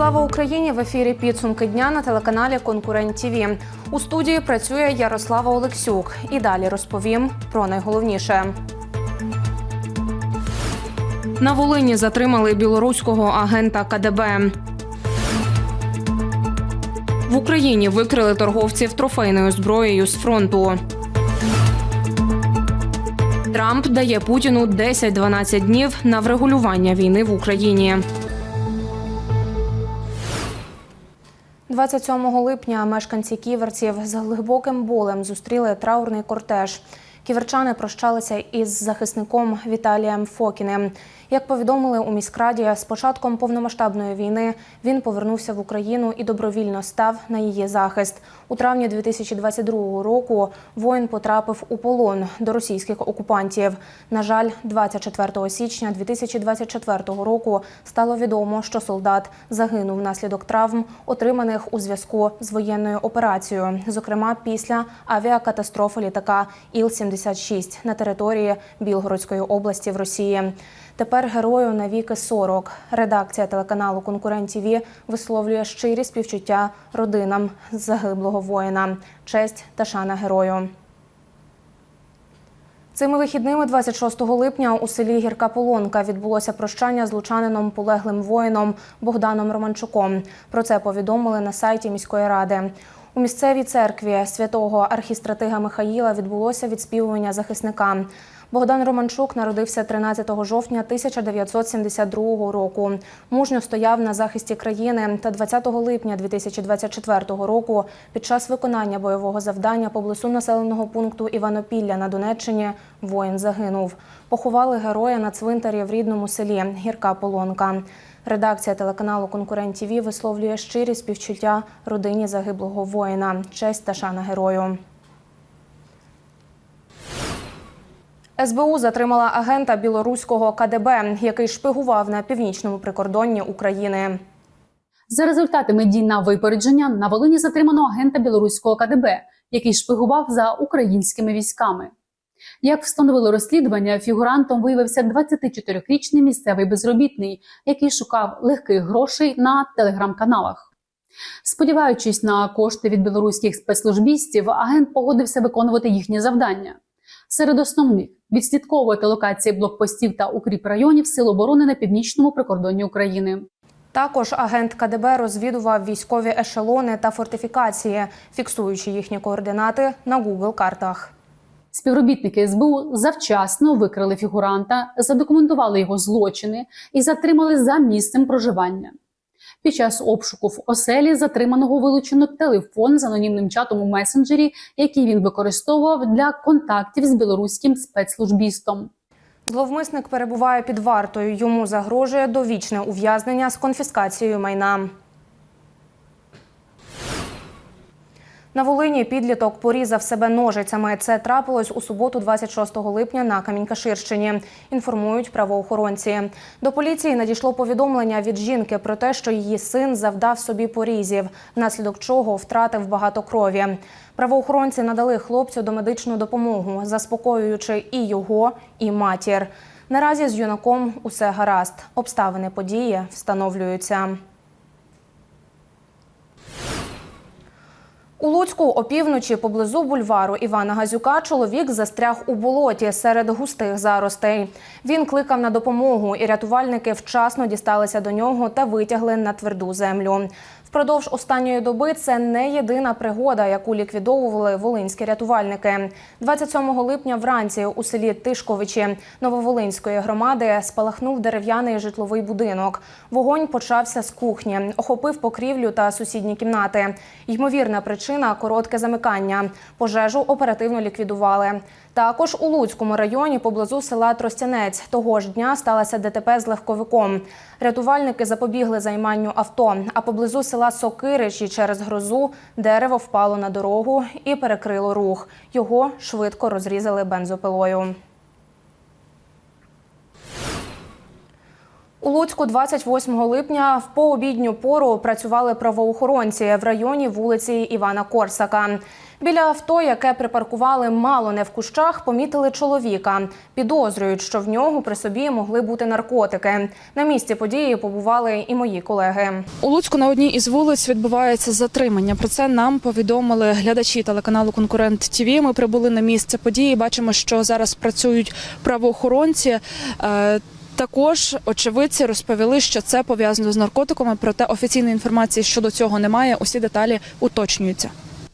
Слава Україні! В ефірі підсумки дня на телеканалі Конкурент ТІВІ. У студії працює Ярослава Олексюк. І далі розповім про найголовніше. На Волині затримали білоруського агента КДБ. В Україні викрили торговців трофейною зброєю з фронту. Трамп дає Путіну 10-12 днів на врегулювання війни в Україні. 27 липня мешканці ківерців з глибоким болем зустріли траурний кортеж. Ківерчани прощалися із захисником Віталієм Фокіним. Як повідомили у міськраді, з початком повномасштабної війни він повернувся в Україну і добровільно став на її захист. У травні 2022 року воїн потрапив у полон до російських окупантів. На жаль, 24 січня 2024 року стало відомо, що солдат загинув внаслідок травм, отриманих у зв'язку з воєнною операцією, зокрема після авіакатастрофи літака Іл-76 на території Білгородської області в Росії. Тепер герою навіки 40. Редакція телеканалу Конкурент ТІВІ висловлює щирі співчуття родинам загиблого воїна. Честь та шана герою. Цими вихідними 26 липня у селі Гірка Полонка відбулося прощання з лучанином полеглим воїном Богданом Романчуком. Про це повідомили на сайті міської ради. У місцевій церкві святого архістратига Михаїла відбулося відспівування захисника. Богдан Романчук народився 13 жовтня 1972 року. Мужньо стояв на захисті країни та 20 липня 2024 року під час виконання бойового завдання поблизу населеного пункту Іванопілля на Донеччині воїн загинув. Поховали героя на цвинтарі в рідному селі Гірка Полонка. Редакція телеканалу Конкурент ТІВІ висловлює щирі співчуття родині загиблого воїна. Честь та шана герою. СБУ затримала агента білоруського КДБ, який шпигував на північному прикордонні України. За результатами дій на випередження на Волині затримано агента білоруського КДБ, який шпигував за українськими військами. Як встановило розслідування, фігурантом виявився 24-річний місцевий безробітний, який шукав легких грошей на телеграм-каналах. Сподіваючись на кошти від білоруських спецслужбістів, агент погодився виконувати їхні завдання. Серед основних відслідковувати локації блокпостів та укріп районів Сил оборони на північному прикордонні України. Також агент КДБ розвідував військові ешелони та фортифікації, фіксуючи їхні координати на Google картах. Співробітники СБУ завчасно викрили фігуранта, задокументували його злочини і затримали за місцем проживання. Під час обшуку в оселі затриманого вилучено телефон з анонімним чатом у месенджері, який він використовував для контактів з білоруським спецслужбістом. Зловмисник перебуває під вартою. Йому загрожує довічне ув'язнення з конфіскацією майна. На Волині підліток порізав себе ножицями. Це трапилось у суботу, 26 липня на Камінькаширщині. Інформують правоохоронці. До поліції надійшло повідомлення від жінки про те, що її син завдав собі порізів, внаслідок чого втратив багато крові. Правоохоронці надали хлопцю домедичну допомогу, заспокоюючи і його, і матір. Наразі з юнаком усе гаразд. Обставини події встановлюються. У Луцьку опівночі поблизу бульвару Івана Газюка чоловік застряг у болоті серед густих заростей. Він кликав на допомогу, і рятувальники вчасно дісталися до нього та витягли на тверду землю. Впродовж останньої доби це не єдина пригода, яку ліквідовували волинські рятувальники. 27 липня вранці у селі Тишковичі Нововолинської громади спалахнув дерев'яний житловий будинок. Вогонь почався з кухні, охопив покрівлю та сусідні кімнати. Ймовірна причина коротке замикання. Пожежу оперативно ліквідували. Також у Луцькому районі поблизу села Тростянець того ж дня сталося ДТП з легковиком. Рятувальники запобігли займанню авто, а поблизу села Сокиричі через грозу дерево впало на дорогу і перекрило рух. Його швидко розрізали бензопилою. У Луцьку 28 липня в пообідню пору працювали правоохоронці в районі вулиці Івана Корсака. Біля авто, яке припаркували мало не в кущах, помітили чоловіка. Підозрюють, що в нього при собі могли бути наркотики. На місці події побували і мої колеги. У Луцьку на одній із вулиць відбувається затримання. Про це нам повідомили глядачі телеканалу Конкурент ТІВІ. Ми прибули на місце події. Бачимо, що зараз працюють правоохоронці. Е, Також очевидці розповіли, що це пов'язано з наркотиками, проте офіційної інформації щодо цього немає. Усі деталі уточнюються.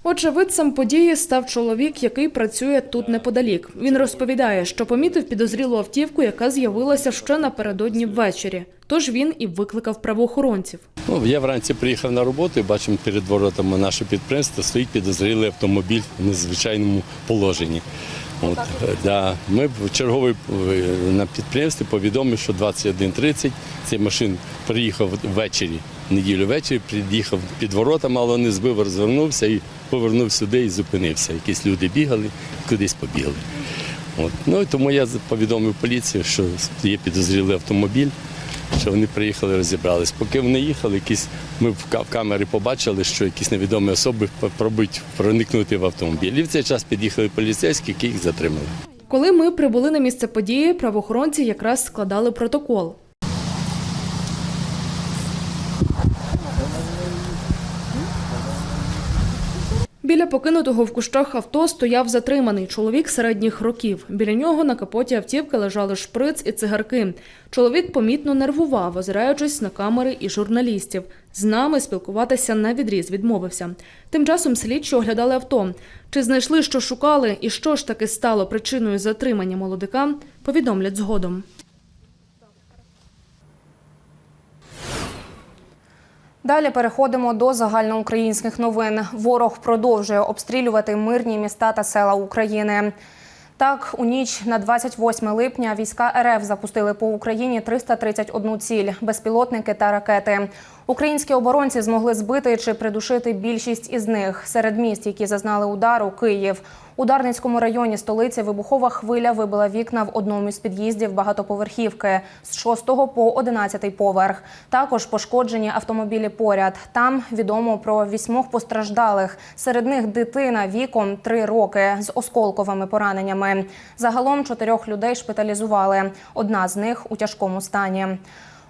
Очевидцем події став чоловік, який працює тут неподалік. Він розповідає, що помітив підозрілу автівку, яка з'явилася ще напередодні ввечері. Тож він і викликав правоохоронців. Ну, я вранці приїхав на роботу і бачимо перед воротами наше підприємство стоїть підозрілий автомобіль в незвичайному положенні. От, да. Ми в черговий е, на підприємстві повідомили, що 21.30 цей машин приїхав ввечері, неділю ввечері, під'їхав під воротами, але не збив, розвернувся і повернув сюди і зупинився. Якісь люди бігали, кудись побігли. От. Ну і тому я повідомив поліцію, що є підозрілий автомобіль що вони приїхали, розібрались. Поки вони їхали, якісь ми в ка- камері побачили, що якісь невідомі особи пробують проникнути в автомобіль. І в цей час під'їхали поліцейські, які їх затримали. Коли ми прибули на місце події, правоохоронці якраз складали протокол. Біля покинутого в кущах авто стояв затриманий чоловік середніх років. Біля нього на капоті автівки лежали шприц і цигарки. Чоловік помітно нервував, озираючись на камери і журналістів. З нами спілкуватися на відріз відмовився. Тим часом слідчі оглядали авто. Чи знайшли, що шукали, і що ж таки стало причиною затримання молодика, повідомлять згодом. Далі переходимо до загальноукраїнських новин. Ворог продовжує обстрілювати мирні міста та села України. Так, у ніч на 28 липня війська РФ запустили по Україні 331 ціль, безпілотники та ракети. Українські оборонці змогли збити чи придушити більшість із них. Серед міст, які зазнали удару, Київ. У Дарницькому районі столиці вибухова хвиля вибила вікна в одному із під'їздів багатоповерхівки з 6 по 11 поверх. Також пошкоджені автомобілі поряд. Там відомо про вісьмох постраждалих. Серед них дитина віком 3 роки з осколковими пораненнями. Загалом чотирьох людей шпиталізували. Одна з них у тяжкому стані.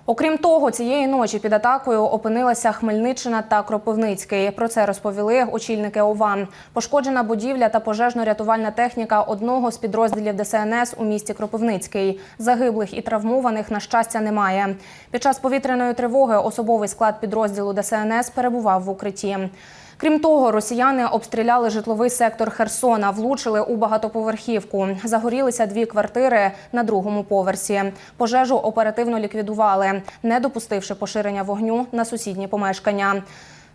Окрім того, цієї ночі під атакою опинилася Хмельниччина та Кропивницький. Про це розповіли очільники ОВА. Пошкоджена будівля та пожежно-рятувальна техніка одного з підрозділів ДСНС у місті Кропивницький. Загиблих і травмованих на щастя немає. Під час повітряної тривоги особовий склад підрозділу ДСНС перебував в укритті. Крім того, росіяни обстріляли житловий сектор Херсона, влучили у багатоповерхівку. Загорілися дві квартири на другому поверсі. Пожежу оперативно ліквідували, не допустивши поширення вогню на сусідні помешкання.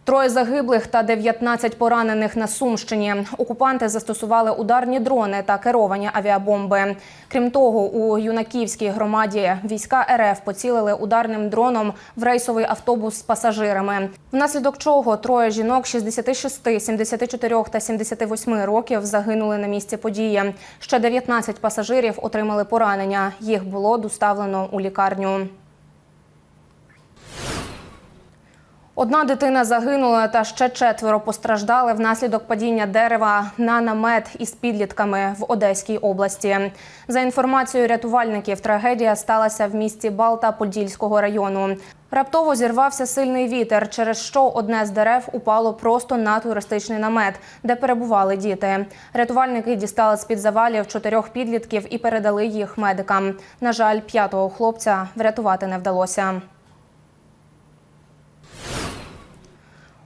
Троє загиблих та 19 поранених на Сумщині. Окупанти застосували ударні дрони та керовані авіабомби. Крім того, у юнаківській громаді війська РФ поцілили ударним дроном в рейсовий автобус з пасажирами. Внаслідок чого троє жінок 66, 74 та 78 років загинули на місці події. Ще 19 пасажирів отримали поранення. Їх було доставлено у лікарню. Одна дитина загинула та ще четверо постраждали внаслідок падіння дерева на намет із підлітками в Одеській області. За інформацією рятувальників, трагедія сталася в місті Балта Подільського району. Раптово зірвався сильний вітер, через що одне з дерев упало просто на туристичний намет, де перебували діти. Рятувальники дістали з під завалів чотирьох підлітків і передали їх медикам. На жаль, п'ятого хлопця врятувати не вдалося.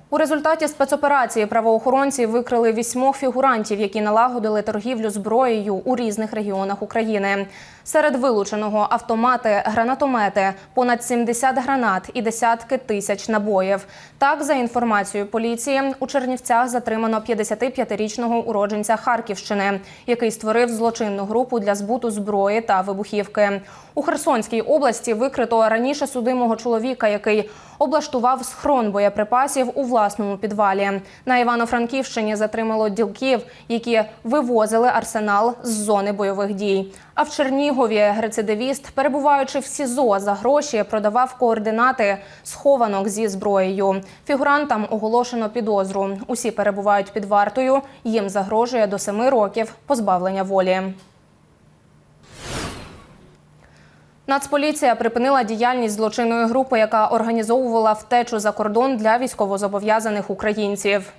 У результаті спецоперації правоохоронці викрили вісьмох фігурантів, які налагодили торгівлю зброєю у різних регіонах України. Серед вилученого автомати, гранатомети, понад 70 гранат і десятки тисяч набоїв. Так, за інформацією поліції, у Чернівцях затримано 55-річного уродженця Харківщини, який створив злочинну групу для збуту зброї та вибухівки. У Херсонській області викрито раніше судимого чоловіка, який облаштував схрон боєприпасів у власному підвалі. На Івано-Франківщині затримало ділків, які вивозили арсенал з зони бойових дій. А в Чернігові рецидивіст, перебуваючи в СІЗО за гроші, продавав координати схованок зі зброєю. Фігурантам оголошено підозру. Усі перебувають під вартою. Їм загрожує до семи років позбавлення волі. Нацполіція припинила діяльність злочинної групи, яка організовувала втечу за кордон для військовозобов'язаних українців.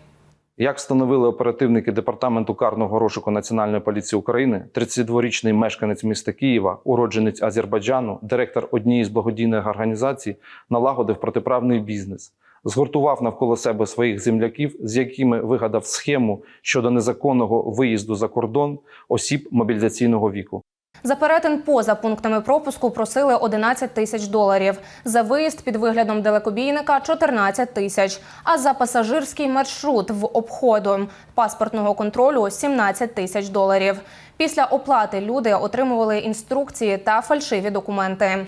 Як встановили оперативники департаменту карного розшуку Національної поліції України, 32-річний мешканець міста Києва, уродженець Азербайджану, директор однієї з благодійних організацій, налагодив протиправний бізнес, згуртував навколо себе своїх земляків, з якими вигадав схему щодо незаконного виїзду за кордон осіб мобілізаційного віку. За перетин поза пунктами пропуску просили 11 тисяч доларів. За виїзд під виглядом далекобійника 14 тисяч. А за пасажирський маршрут в обходу паспортного контролю 17 тисяч доларів. Після оплати люди отримували інструкції та фальшиві документи.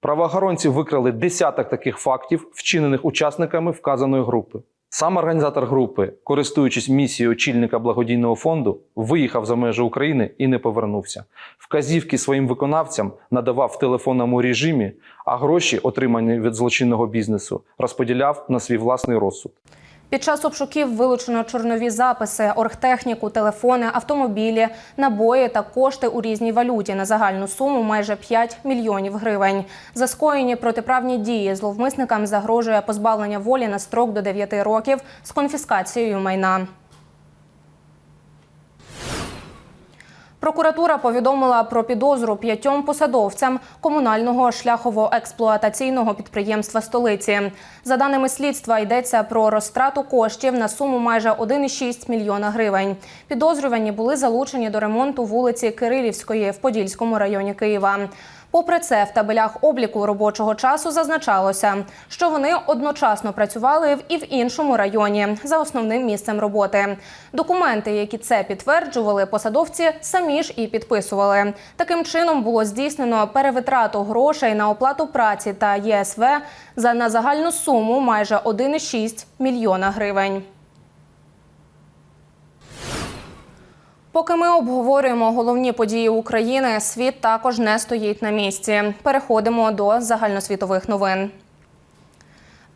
Правоохоронці викрали десяток таких фактів, вчинених учасниками вказаної групи. Сам організатор групи, користуючись місією очільника благодійного фонду, виїхав за межі України і не повернувся. Вказівки своїм виконавцям надавав в телефонному режимі, а гроші, отримані від злочинного бізнесу, розподіляв на свій власний розсуд. Під час обшуків вилучено чорнові записи, оргтехніку, телефони, автомобілі, набої та кошти у різній валюті на загальну суму майже 5 мільйонів гривень. За скоєні протиправні дії зловмисникам загрожує позбавлення волі на строк до 9 років з конфіскацією майна. Прокуратура повідомила про підозру п'ятьом посадовцям комунального шляхово-експлуатаційного підприємства столиці. За даними слідства, йдеться про розтрату коштів на суму майже 1,6 мільйона гривень. Підозрювані були залучені до ремонту вулиці Кирилівської в Подільському районі Києва. Попри це, в табелях обліку робочого часу зазначалося, що вони одночасно працювали і в іншому районі за основним місцем роботи. Документи, які це підтверджували, посадовці самі ж і підписували. Таким чином було здійснено перевитрату грошей на оплату праці та ЄСВ за на загальну суму майже 1,6 мільйона гривень. Поки ми обговорюємо головні події України, світ також не стоїть на місці. Переходимо до загальносвітових новин.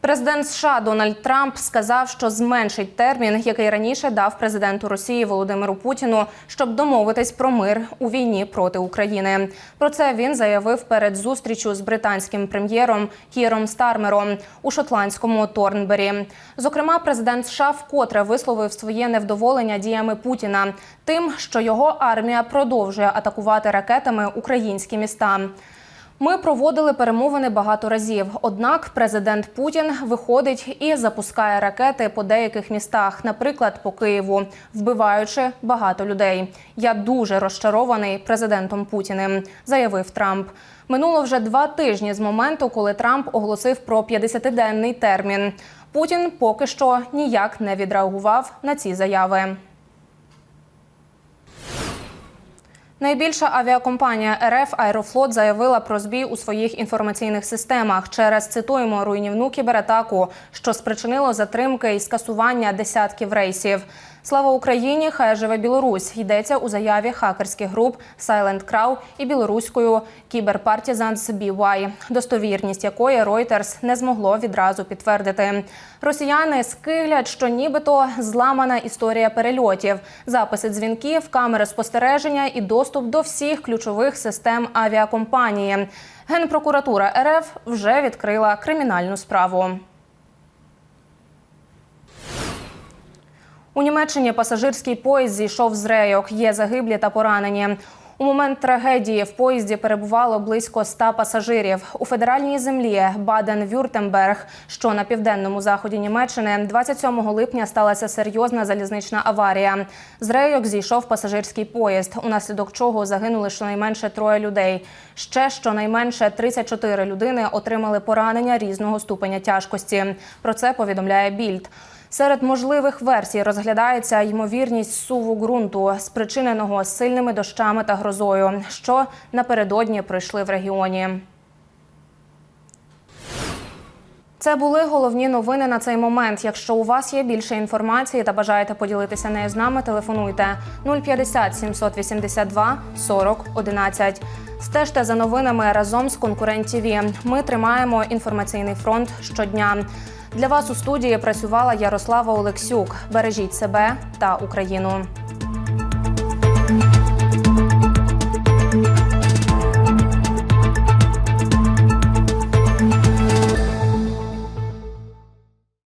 Президент США Дональд Трамп сказав, що зменшить термін, який раніше дав президенту Росії Володимиру Путіну, щоб домовитись про мир у війні проти України. Про це він заявив перед зустрічю з британським прем'єром Кіром Стармером у шотландському Торнбері. Зокрема, президент США вкотре висловив своє невдоволення діями Путіна, тим, що його армія продовжує атакувати ракетами українські міста. Ми проводили перемовини багато разів. Однак президент Путін виходить і запускає ракети по деяких містах, наприклад, по Києву, вбиваючи багато людей. Я дуже розчарований президентом Путіним, заявив Трамп. Минуло вже два тижні з моменту, коли Трамп оголосив про 50-денний термін. Путін поки що ніяк не відреагував на ці заяви. Найбільша авіакомпанія РФ Аерофлот заявила про збій у своїх інформаційних системах через цитуємо руйнівну кібератаку, що спричинило затримки і скасування десятків рейсів. Слава Україні! Хай живе Білорусь! Йдеться у заяві хакерських груп Silent Crow і білоруською Кіберпартізанс BY, достовірність якої Reuters не змогло відразу підтвердити. Росіяни скиглять, що нібито зламана історія перельотів, записи дзвінків, камери спостереження і доступ до всіх ключових систем авіакомпанії. Генпрокуратура РФ вже відкрила кримінальну справу. У Німеччині пасажирський поїзд зійшов з рейок. Є загиблі та поранені. У момент трагедії в поїзді перебувало близько 100 пасажирів. У федеральній землі Баден-Вюртемберг, що на південному заході Німеччини, 27 липня сталася серйозна залізнична аварія. З рейок зійшов пасажирський поїзд, унаслідок чого загинули щонайменше троє людей. Ще щонайменше 34 людини отримали поранення різного ступеня тяжкості. Про це повідомляє Більд. Серед можливих версій розглядається ймовірність суву ґрунту, спричиненого сильними дощами та грозою, що напередодні пройшли в регіоні. Це були головні новини на цей момент. Якщо у вас є більше інформації та бажаєте поділитися нею з нами, телефонуйте 050 782 40 11. Стежте за новинами разом з конкурент ТІВІ. Ми тримаємо інформаційний фронт щодня. Для вас у студії працювала Ярослава Олексюк. Бережіть себе та Україну.